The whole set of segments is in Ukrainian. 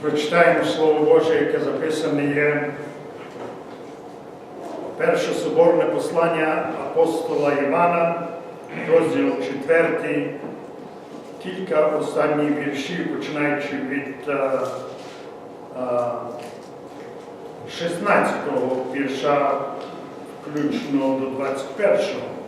Прочитаємо Слово Боже, яке записане є перше соборне послання апостола Івана, розділ 4, кілька останніх віршів, починаючи від е, е, 16-го вірша, включно до 21-го.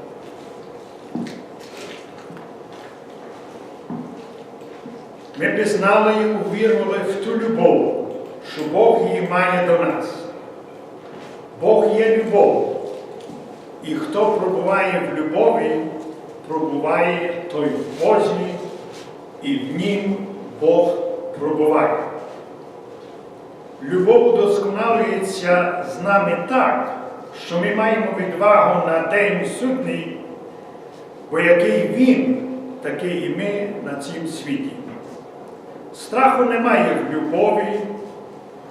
Ми пізнали і увірували в ту любов, що Бог її має до нас. Бог є любов. І хто пробуває в любові, пробуває той в Бозі, і в нім Бог пробуває. Любов удосконалюється з нами так, що ми маємо відвагу на день судний, бо який він, такий і ми на цім світі. Страху немає в любові,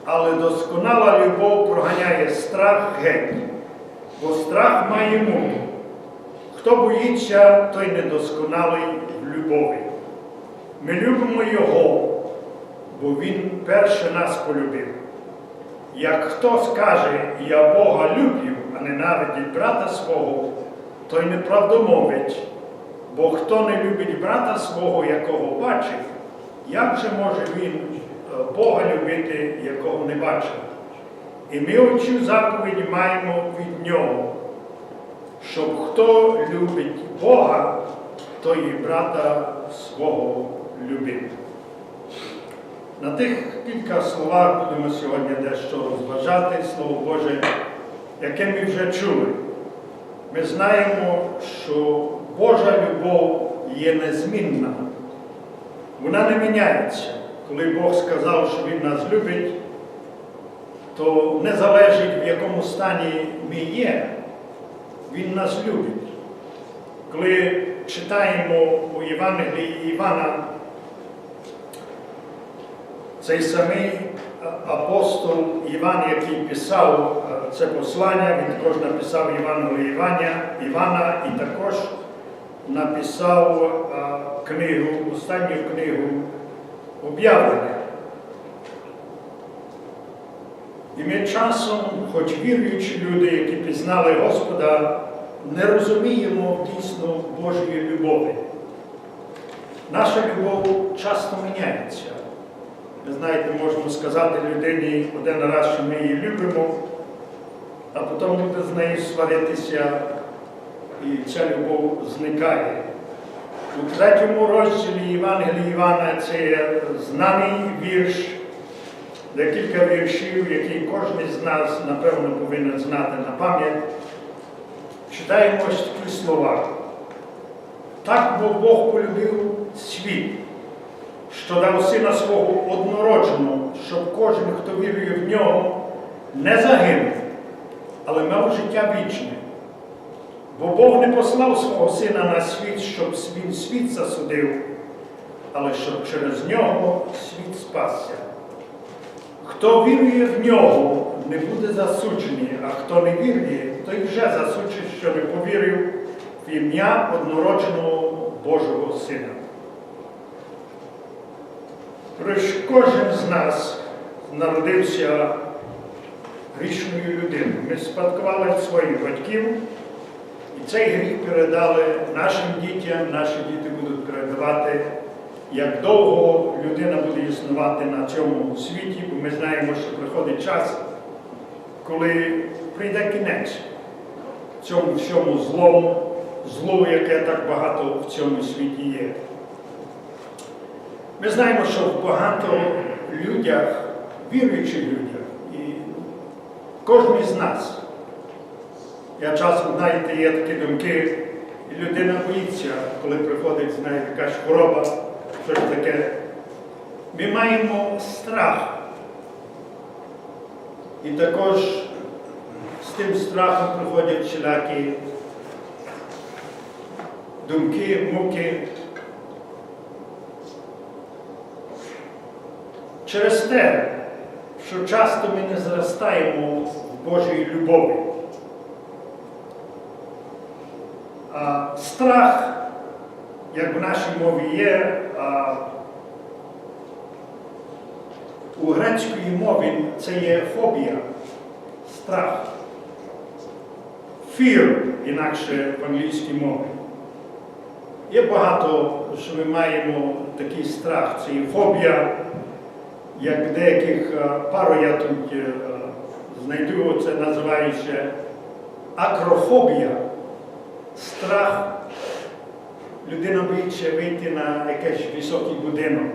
але досконала любов проганяє страх геть, бо страх має муку. Хто боїться, той недосконалий в любові. Ми любимо Його, бо Він перше нас полюбив. Як хто скаже, я Бога люблю, а ненавидить брата свого, той неправдомовить, бо хто не любить брата свого, якого бачить, як же може він е, Бога любити, якого не бачив? І ми оцю заповідь маємо від нього, щоб хто любить Бога, то і брата свого любив. На тих кілька словах будемо сьогодні дещо розважати, Слово Боже, яке ми вже чули. Ми знаємо, що Божа любов є незмінна. Вона не міняється. Коли Бог сказав, що Він нас любить, то не залежить, в якому стані ми є, Він нас любить. Коли читаємо у Євангелії Івана, цей самий апостол Іван, який писав е, це послання, він також написав Євангелію Івана, Івана і також написав е, книгу, останню книгу об'явлення. І ми часом, хоч віруючі люди, які пізнали Господа, не розуміємо дійсно Божої любові. Наша любов часто міняється. Ви знаєте, можемо сказати людині один раз, що ми її любимо, а потім буде з нею сваритися, і ця любов зникає. У третьому розділі Євангелії Івана це є знаний вірш, декілька віршів, які кожен з нас, напевно, повинен знати на пам'ять. Читаємо ось такі слова. Так бо Бог полюбив світ, що дав сина свого однородженого, щоб кожен, хто вірує в нього, не загинув, але мав життя вічне. Бо Бог не послав свого сина на світ, щоб він світ засудив, але щоб через нього світ спасся. Хто вірує в нього, не буде засуджений, а хто не вірує, той вже засуджений, що не повірив в ім'я однородженого Божого Сина. Тож кожен з нас народився грішною людиною. Ми спадкували своїх батьків, і цей гріх передали нашим дітям, наші діти будуть передавати, як довго людина буде існувати на цьому світі, бо ми знаємо, що приходить час, коли прийде кінець цьому всьому злому, злу, яке так багато в цьому світі є. Ми знаємо, що в багато людях, віруючих людях, і кожен з нас, я часом, знаєте, є такі думки, і людина боїться, коли приходить з нею якась хвороба, щось таке. Ми маємо страх. І також з тим страхом приходять всілякі думки, муки. Через те, що часто ми не зростаємо в Божій любові. Страх, як в нашій мові є, а у грецької мові це є фобія, страх. Fear, інакше в англійській мові. Є багато, що ми маємо такий страх, це є фобія, як деяких пару я тут е, знайду, це називається акрофобія, страх. Людина боїться вийти на якийсь високий будинок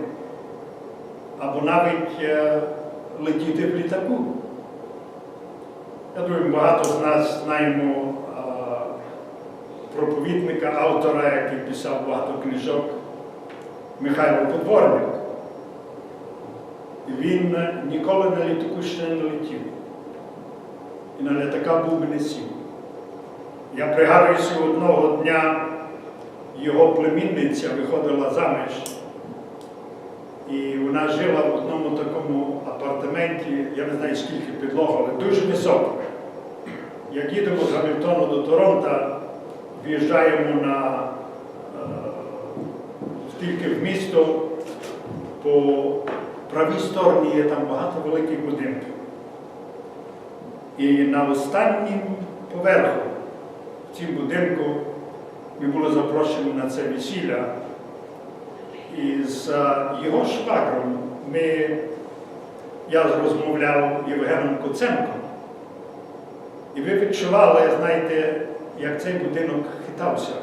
або навіть е, летіти в літаку. Я думаю, багато з нас знаємо а, проповідника, автора, який писав багато книжок, Михайло Подворник. Він е, ніколи на літаку ще не летів. І на літака був би не сів. Я пригадуюся одного дня його племінниця виходила заміж. І вона жила в одному такому апартаменті, я не знаю скільки підлог, але дуже високо. Як їдемо з Гамільтону до Торонто, в'їжджаємо на е, тільки в місто, по правій стороні є там багато великих будинків. І на останнім поверху в цім будинку ми були запрошені на це весілля. І з його швагром ми, я розмовляв Євгеном Куценком. І ви відчували, знаєте, як цей будинок хитався.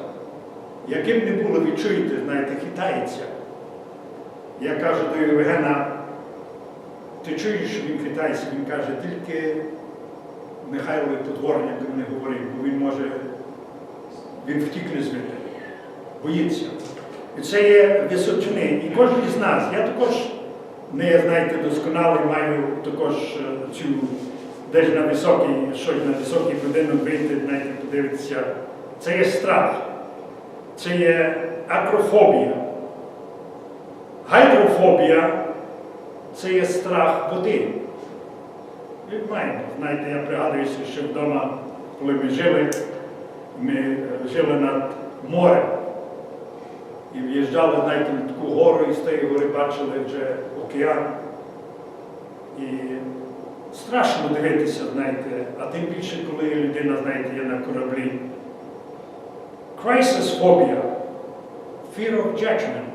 Яким не було, ви чуєте, знаєте, хитається. Я кажу до Євгена, ти чуєш, що він хитається? Він каже, тільки Михайло Подворняк не говорив, бо він може, він втікне звідти, боїться. І це є височини. І кожен із нас, я також не знаєте, досконалий, маю також е, цю десь на високий, щось на високий будинок вийти, знаєте, подивитися. Це є страх, це є акрофобія. Гайдрофобія це є страх води. Ви маєте, знаєте, я пригадуюся, що вдома, коли ми жили, ми жили над морем. І в'їжджали знаєте, на таку гору і з тієї гори бачили вже океан. І страшно дивитися, знаєте, а тим більше, коли людина, знаєте, є на кораблі. Crisis phobia, fear of judgment,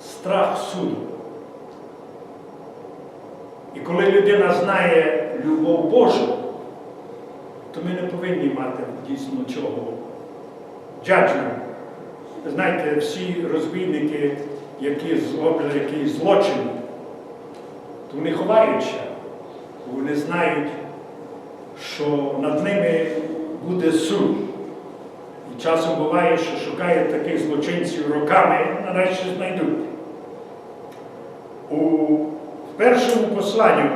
страх суду. І коли людина знає любов Божу, то ми не повинні мати дійсно цього judgment. Ви знаєте, всі розбійники, які зроблять якийсь злочин, то вони ховаються, вони знають, що над ними буде суд. І часом буває, що шукають таких злочинців роками, нарешті знайдуть. У першому посланні,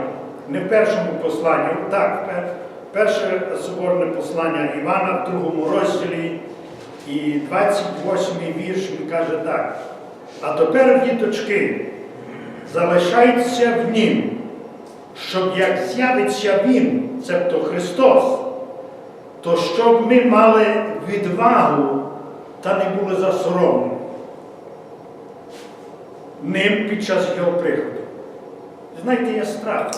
не в першому посланні, так, перше соборне послання Івана в другому розділі. І 28-й вірш він каже так. А тепер, діточки, залишайтеся в нім, щоб як з'явиться Він, цебто Христос, то щоб ми мали відвагу та не були засоромлені ним під час його приходу. Знаєте, є страх.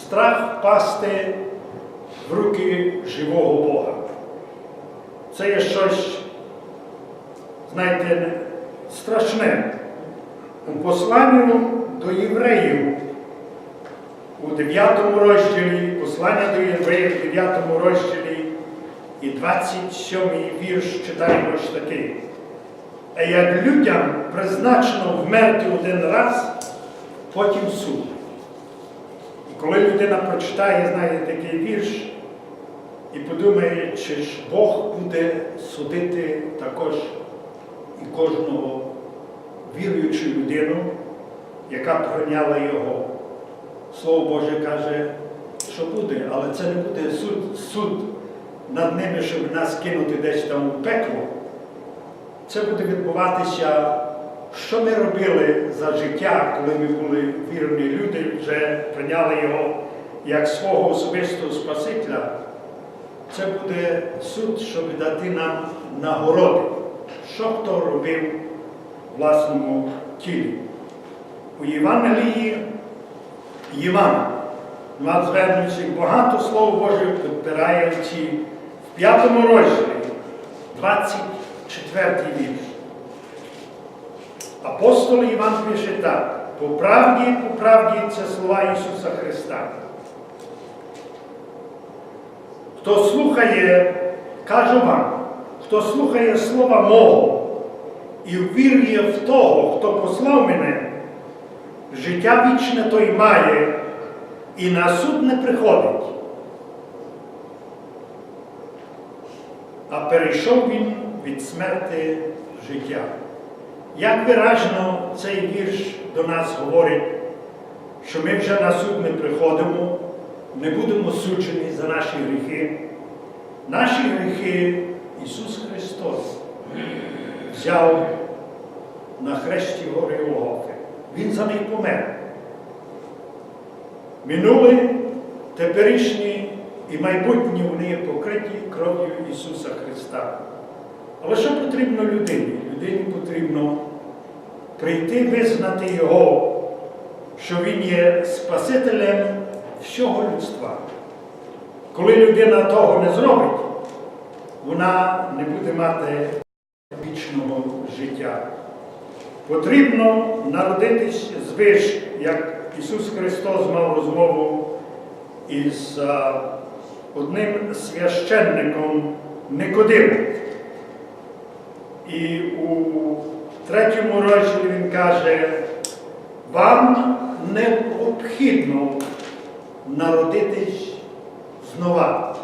Страх впасти в руки живого Бога. Це є щось знаєте, страшне. У посланню до євреїв у 9 розділі, послання до євреїв у 9 розділі і 27 вірш читаємо ось такий. А як людям призначено вмерти один раз, потім суд. І коли людина прочитає, знаєте, такий вірш, і подумає, чи ж Бог буде судити також і кожного віруючу людину, яка прийняла його. Слово Боже каже, що буде, але це не буде суд, суд над ними, щоб нас кинути десь там у пекло. Це буде відбуватися, що ми робили за життя, коли ми були вірні люди, вже прийняли його як свого особистого Спасителя. Це буде суд, щоб дати нам нагороди що хто робив в власному тілі. У Євангелії Івана. Над звернуючи багато Слово Боже підпираючи в п'ятому розділі, 24 вірш. Апостол Іван пише так, по правді, по правді це слова Ісуса Христа. Хто слухає, кажу вам, хто слухає слова мого і вірує в того, хто послав мене, життя вічне той має і на суд не приходить. А перейшов він від смерти в життя. Як виражно цей вірш до нас говорить, що ми вже на суд не приходимо, не будемо суджені за наші гріхи. Наші гріхи Ісус Христос взяв на хресті гори Голгофи. Він за них помер. Минуле, теперішні і майбутні вони покриті кров'ю Ісуса Христа. Але що потрібно людині? Людині потрібно прийти визнати Його, що Він є Спасителем всього людства. Коли людина того не зробить, вона не буде мати вічного життя. Потрібно народитись звиш, як Ісус Христос мав розмову із а, одним священником Никодимом. І у третьому розділі він каже, вам необхідно народитись знова.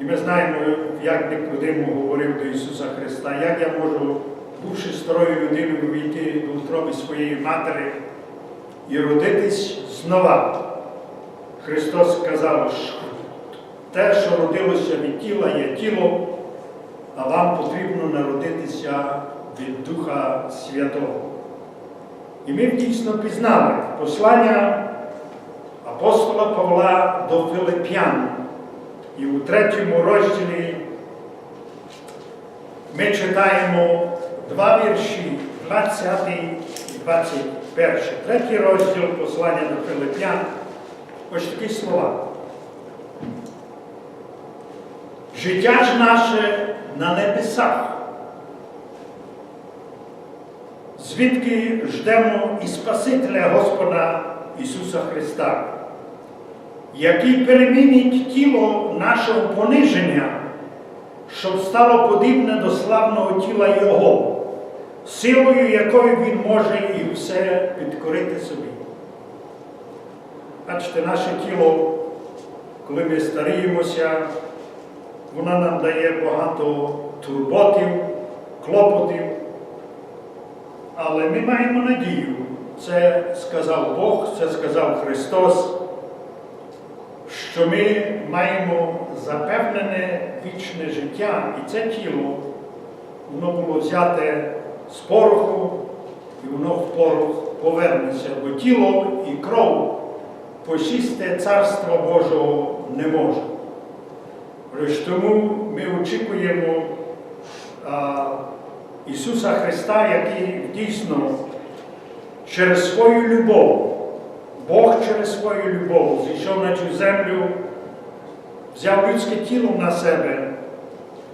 І ми знаємо, як Никодим говорив до Ісуса Христа, як я можу, бувши старою людиною, війти до утроби своєї матері і родитись знова. Христос сказав, що те, що родилося від тіла, є тіло, а вам потрібно народитися від Духа Святого. І ми дійсно пізнали послання апостола Павла до Филип'ян. І у третьому розділі ми читаємо два вірші, 20 і 21. Третій розділ послання до Филип'ян. Ось такі слова. Життя ж наше на небесах, звідки ждемо і Спасителя Господа Ісуса Христа, який перемінить тіло нашого пониження, щоб стало подібне до славного тіла Його, силою якою Він може і все підкорити собі. Бачите, наше тіло, коли ми старіємося, вона нам дає багато турботів, клопотів. Але ми маємо надію. Це сказав Бог, це сказав Христос, що ми маємо запевнене вічне життя, і це тіло, воно було взяте з пороху, і воно в порох повернеться, бо тіло і кров посісти Царства Божого не може. Тому ми очікуємо а, Ісуса Христа, який дійсно через свою любов, Бог через свою любов зійшов на цю землю, взяв людське тіло на себе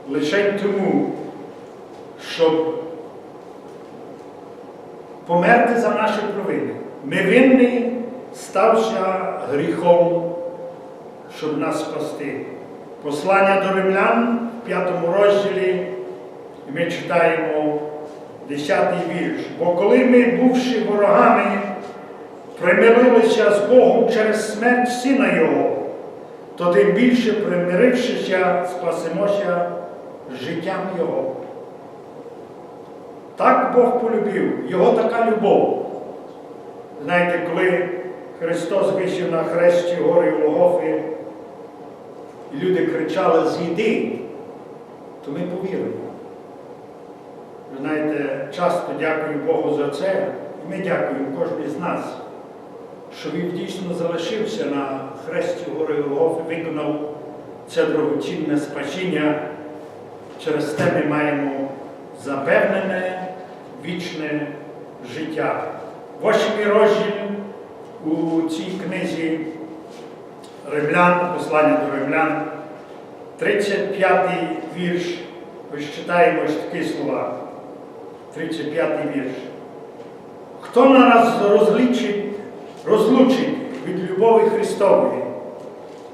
лише тому, щоб померти за наші провини. Ми винні, стався гріхом, щоб нас спасти. Послання до римлян в п'ятому розділі, ми читаємо 10-й вірш. Бо коли ми, бувши ворогами, примирилися з Богом через смерть Сина Його, то тим більше, примирившися, спасемося життям Його. Так Бог полюбив, Його така любов. Знаєте, коли Христос вийшов на хресті гори Голгофи, і люди кричали зійди, то ми повіримо. Знаєте, часто дякую Богу за це, і ми дякуємо кожен з нас, що він дійсно залишився на хресті гори Голгофи, виконав це дорогоцінне спасіння. Через те ми маємо запевнене вічне життя. Восьмий розділ у цій книзі Римлян, послання до Римлян, 35-й вірш, ось читаємо ось такі слова. 35-й вірш. Хто нас розлічить, розлучить від любові Христової,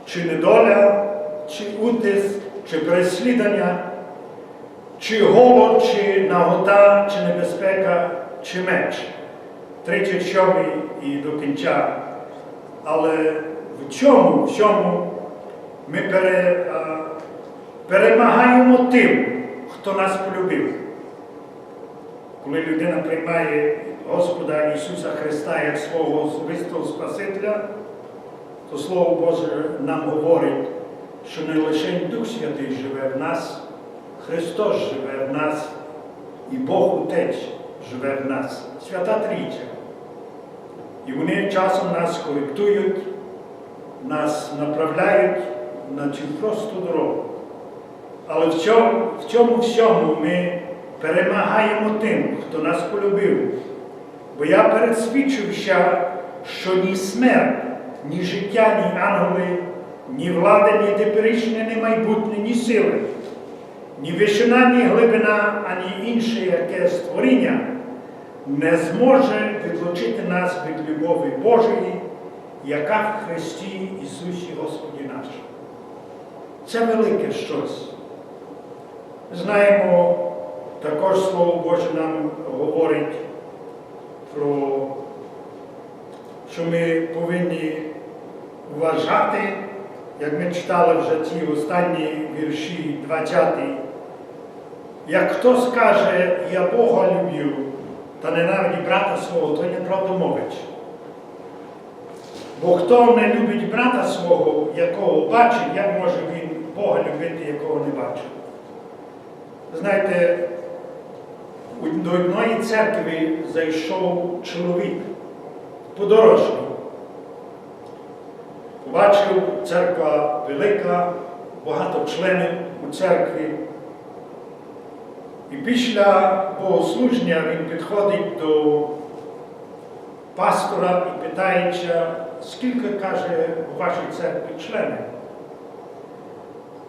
чи недоля, чи утиск, чи переслідання, чи голод, чи нагота, чи небезпека, чи меч. 37 і до кінця. Але в чому, в чому ми пере, а, перемагаємо тим, хто нас полюбив. Коли людина приймає Господа Ісуса Христа як свого особистого Спасителя, то Слово Боже нам говорить, що не лише Дух Святий живе в нас, Христос живе в нас, і Бог Отець живе в нас, Свята Трійця. І вони часом нас коректують, нас направляють на цю просту дорогу. Але в цьому, в цьому всьому ми перемагаємо тим, хто нас полюбив. Бо я пересвідчився, що ні смерть, ні життя, ні ангели, ні влада, ні теперішнє, ні майбутнє, ні сили, ні вишина, ні глибина, ані інше яке створіння не зможе відлучити нас від любові Божої, яка в Христі Ісусі Господі нашому. Це велике щось. Знаємо, також Слово Боже нам говорить про, що ми повинні вважати, як ми читали вже ці останні вірші 20. Як хто скаже, я Бога люблю, та ненавидить брата свого, то неправдомовець. Бо хто не любить брата свого, якого бачить, як може він Бога любити, якого не бачить? Знаєте, до одної церкви зайшов чоловік подорожній. Побачив, церква велика, багато членів у церкві. І після богослуження він підходить до пастора і питається, скільки каже у вашій церкві членів.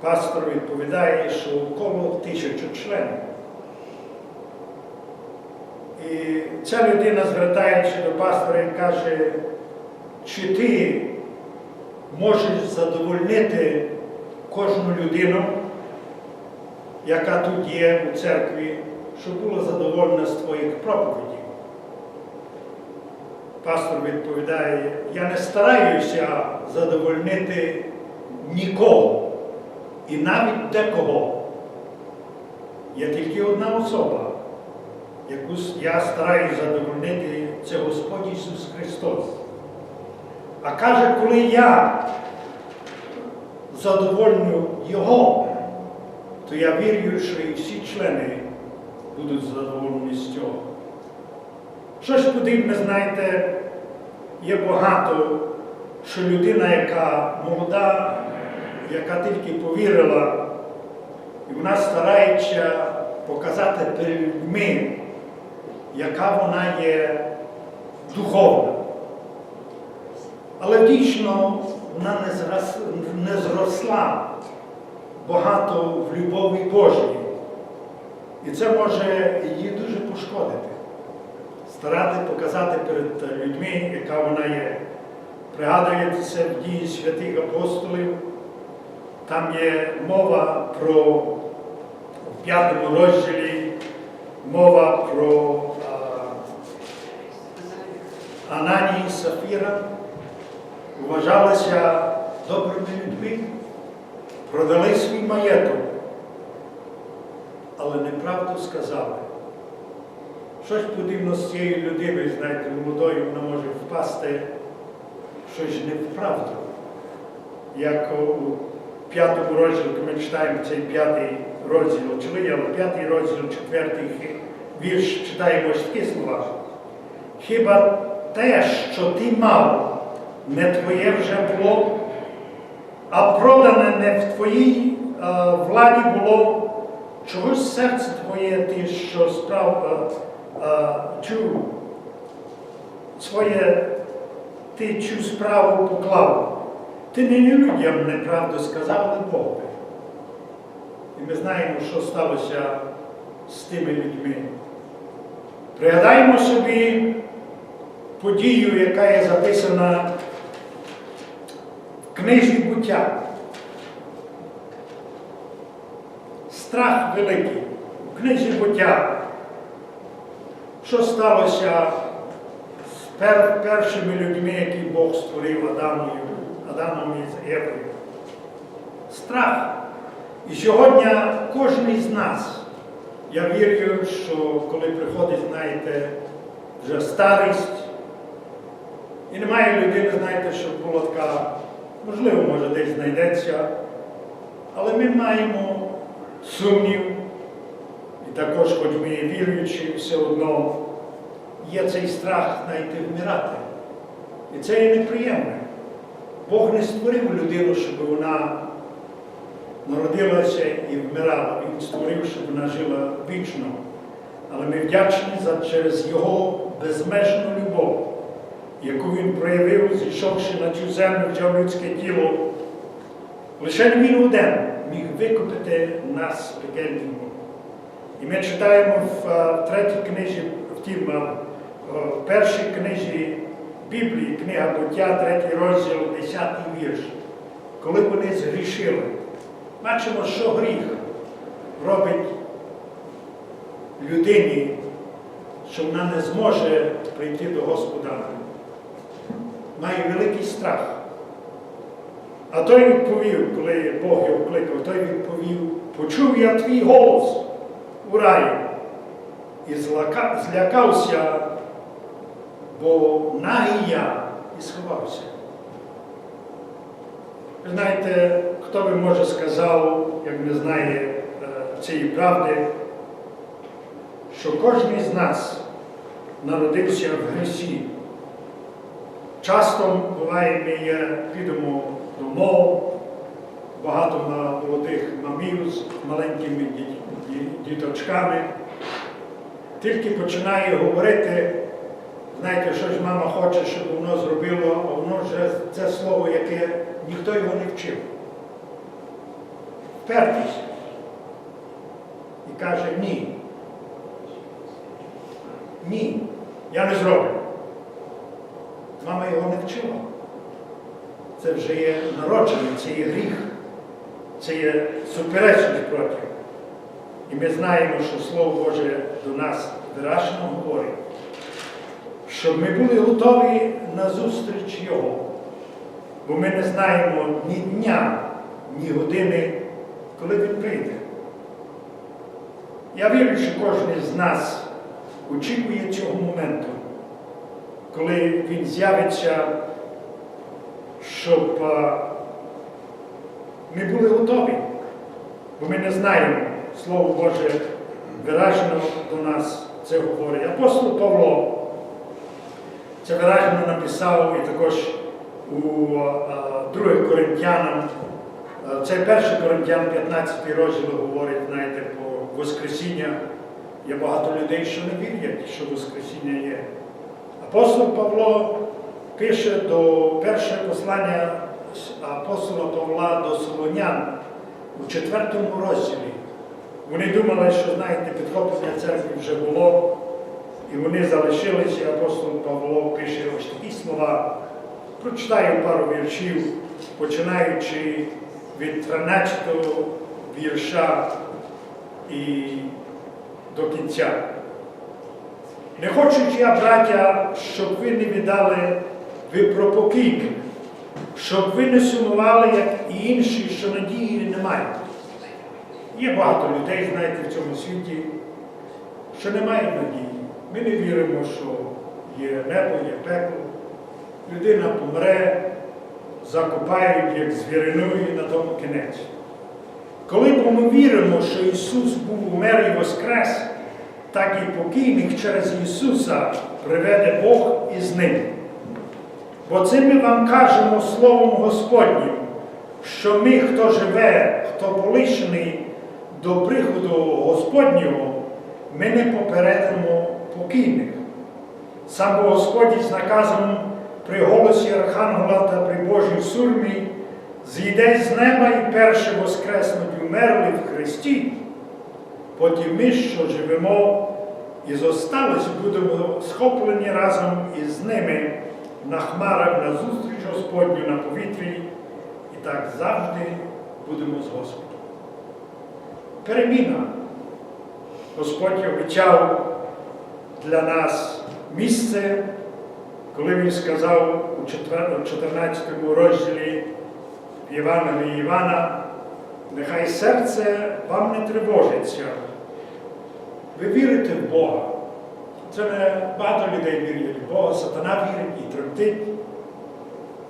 Пастор відповідає, що около тисячі членів. І ця людина звертається до пастора каже, чи ти можеш задовольнити кожну людину, яка тут є у церкві, щоб була задоволена з твоїх проповідей. Пастор відповідає, я не стараюся задовольнити нікого і навіть декого. Є тільки одна особа, яку я стараюся задовольнити, це Господь Ісус Христос. А каже, коли я задовольню Його, то я вірю, що і всі члени будуть задоволені з цього. Що ж подібне, знаєте, є багато, що людина, яка молода, яка тільки повірила, і вона старається показати перед людьми, яка вона є духовна. Але дійсно вона не зросла, не зросла багато в любові Божій. І це може її дуже пошкодити. Старати показати перед людьми, яка вона є. Пригадуєтеся в дії святих апостолів, там є мова про в п'ятому розділі, мова про Ананії і Сафіра, вважалися добрими людьми, продали свій маєток, але неправду сказали. Щось подібно з цією людиною, знаєте, молодою вона може впасти щось не в. Як у п'ятому розділі, ми читаємо цей п'ятий розділ, чили, але п'ятий розділ, четвертий вірш, читаємо ось такі слова. Хіба те, що ти мав, не твоє вже було, а продане не в твоїй е, владі було, чогось серце твоє ти, що справ е, е, чув своє ти цю справу поклав. Ти не людям неправду сказав, але Богу. І ми знаємо, що сталося з тими людьми. Пригадаємо собі подію, яка є записана в книжі буття. Страх великий. В книжі буття. Що сталося з пер- першими людьми, які Бог створив Адамою, Адамом і Євою? Страх. І сьогодні кожен із нас, я вірю, що коли приходить, знаєте, вже старість, і немає людини, знаєте, щоб була така, можливо, може десь знайдеться, але ми маємо сумнів, і також, хоч ми є віруючі, все одно є цей страх, знаєте, вмирати. І це є неприємне. Бог не створив людину, щоб вона народилася і вмирала. Він створив, щоб вона жила вічно. Але ми вдячні за через Його безмежну любов, яку він проявив, зійшовши на цю землю, взяв людське тіло. Лише він один міг викупити нас пекельному. І ми читаємо в е, третій книжі, втім, е, в першій книжі Біблії, книга буття, третій розділ, 10 вірш. Коли вони згрішили, бачимо, що гріх робить людині, що вона не зможе прийти до Господа. Має великий страх. А той відповів, коли Бог його кликав, той відповів, почув я твій голос у раю і злякався, бо нагий я і сховався. Ви знаєте, хто би може сказав, як не знає е, цієї правди, що кожен із нас народився в грісі. Часто буває, ми є, підемо до мов, багато молодих мамів з маленькими ді- ді- діточками. Тільки починає говорити, знаєте, що ж мама хоче, щоб воно зробило, а воно вже це слово, яке ніхто його не вчив. Впертість. І каже ні. Ні, я не зроблю. Його не вчила. Це вже є народження, це є гріх, це є суперечність проти. І ми знаємо, що Слово Боже до нас виражено говорить, щоб ми були готові на зустріч Його. Бо ми не знаємо ні дня, ні години, коли Він прийде. Я вірю, що кожен з нас очікує цього моменту, коли він з'явиться, щоб ми були готові, бо ми не знаємо, Слово Боже виражено до нас це говорить. Апостол Павло це виражено написав і також у а, 2 Коринтянам. А, Це 1 Коринтян 15 розділ говорить, знаєте, про Воскресіння. Є багато людей, що не вірять, що Воскресіння є. Апостол Павло пише до першого послання апостола Павла до Солонян у четвертому розділі. Вони думали, що, знаєте, підхоплення церкви вже було, і вони залишилися, і апостол Павло пише ось такі слова. Прочитаю пару віршів, починаючи від 13-го вірша і до кінця. Не хочу я, браття, щоб ви не віддали ви про покійних, щоб ви не сумували, як і інші, що надії не мають. Є багато людей, знаєте, в цьому світі, що не мають надії. Ми не віримо, що є небо, є пекло. Людина помре, закопають як звірину і на тому кінець. Коли ми віримо, що Ісус був умер і воскрес, так і покійних через Ісуса приведе Бог із ним. Бо це ми вам кажемо Словом Господнім, що ми, хто живе, хто полишений до приходу Господнього, ми не попередимо покійних. Сам Господь з наказом при голосі Архангела та при Божій сурмі зійде з неба і перше воскреснуть умерли в Христі, потім ми, що живемо і зостались, будемо схоплені разом із ними на хмарах на зустріч Господню на повітрі, і так завжди будемо з Господом. Переміна. Господь обіцяв для нас місце, коли Він сказав у 14 розділі в Євангелії Івана, нехай серце вам не тривожиться. Ви вірите в Бога. Це не багато людей вірять в Бога, сатана вірить і тремтить.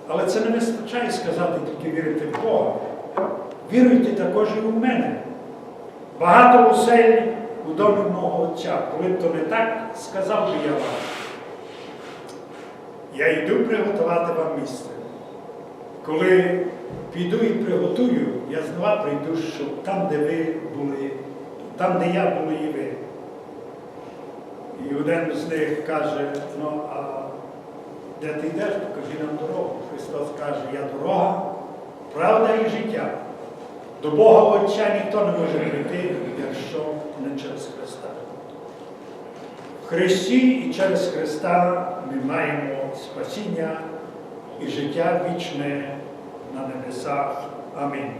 Але це не вистачає сказати тільки вірити в Бога. Віруйте також і в мене. Багато осель у домі мого Отця. Коли б то не так, сказав би я вам. Я йду приготувати вам місце. Коли піду і приготую, я знову прийду, щоб там, де ви були, там, де я були і ви. І один з них каже, ну а де ти йдеш, покажи нам дорогу. Христос каже, я дорога, правда і життя. До Бога Отця ніхто не може прийти, якщо не через Христа. В Христі і через Христа ми маємо спасіння і життя вічне на небесах. Амінь.